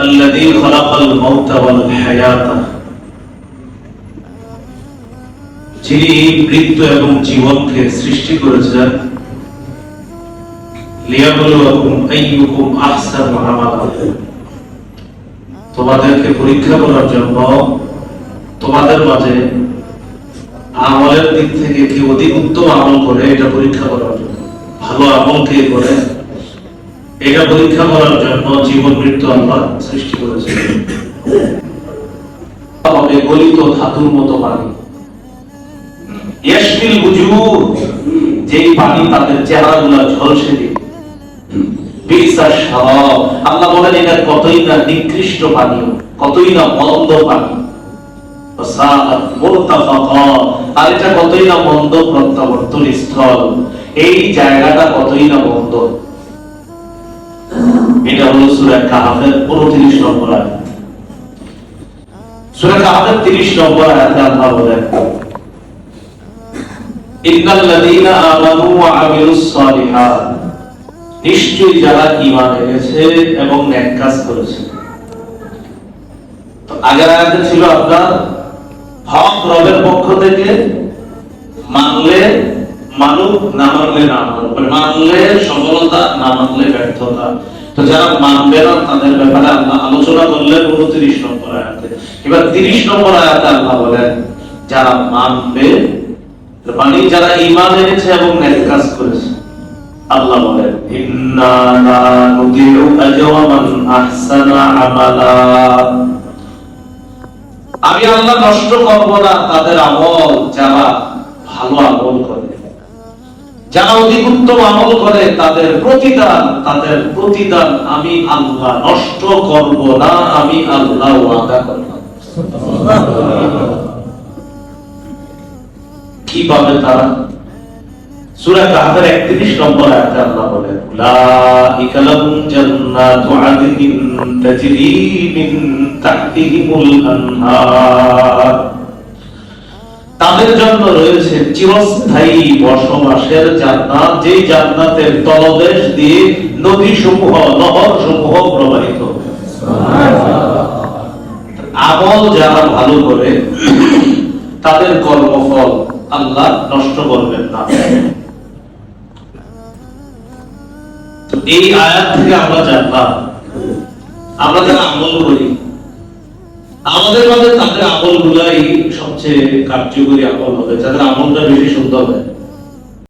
الذي خلق الموت والحياة যিনি মৃত্যু এবং জীবনকে সৃষ্টি করেছেন লিয়াবলুয়াকুম আইয়ুকুম আহসানু আমালা তোমাদেরকে পরীক্ষা করার জন্য তোমাদের মাঝে আমলের দিক থেকে কি অধিক উত্তম আমল করে এটা পরীক্ষা করার জন্য ভালো আমল কে করে এটা পরীক্ষা করার জন্য জীবন মৃত্যু আল্লাহ সৃষ্টি করেছে। হবে গলিত ধাতুর মতো পানি যেই পানি তাদের চেহারাগুলো ঝলসে আল্লাহ বলেন, এটা কতই না নিকৃষ্ট পানীয় কতই না মন্দ পানি। আর এটা কতই না মন্দ প্রত্যাবর্তন স্থল এই জায়গাটা কতই না মন্দ। এটা হলো সূরা কাহাফের 29 নম্বর আয়াত। সূরা কাহাফের 30 নম্বর আয়াতে আল্লাহ বলেন, ইন্নাল্লাযীনা যারা ঈমান এনেছে এবং নেক কাজ করেছে। আগের আয়াতে ছিল আপনার, হক রবের পক্ষ থেকে মানলে মানুক, না মানলে না মানে মানলে সফলতা, না মানলে ব্যর্থতা। তো যারা মানবে না, তাদের ব্যাপারে আল্লাহ আলোচনা করলেন উনত্রিশ নম্বর আয়াতে। এবার তিরিশ নম্বর আয়াতে আল্লাহ বলেন, যারা মানবে মানে যারা ঈমান এনেছে এবং নেক কাজ করেছে, আল্লাহ বলেন, ইন্না লা নুদিউ আজরা মান আহসানা আমালা। আমি আল্লাহ নষ্ট করব না, তাদের আমল, যারা ভালো আমল করে। যারা অধিক উত্তম আমল করে, তাদের প্রতিদান তাদের প্রতিদান আমি আল্লাহ নষ্ট করব না, আমি আল্লাহ ওয়াদা করলাম কি পাবে তারা? সূরা কাহফের 31 নম্বর আয়াতে আল্লাহ বলেন, উলাইকা লাহুম জান্নাতু আদনিন তাজরি মিন তাহতিহিমুল আনহার। তাদের জন্য রয়েছে চিরস্থায়ী বসবাসের জান্নাত যে জান্নাতের তলদেশ দিয়ে নদী সমূহ নহর সমূহ প্রবাহিত। আমল যারা ভালো করে, তাদের কর্মফল আল্লাহ নষ্ট করবেন না। এই আয়াত থেকে আমরা জানলাম, আমরা যারা আমল করি, আমাদের মাঝে তাদের আমল গুলাই সবচেয়ে কার্যকরী আমল হবে যাদের আমলটা বেশি সুন্দর হয়।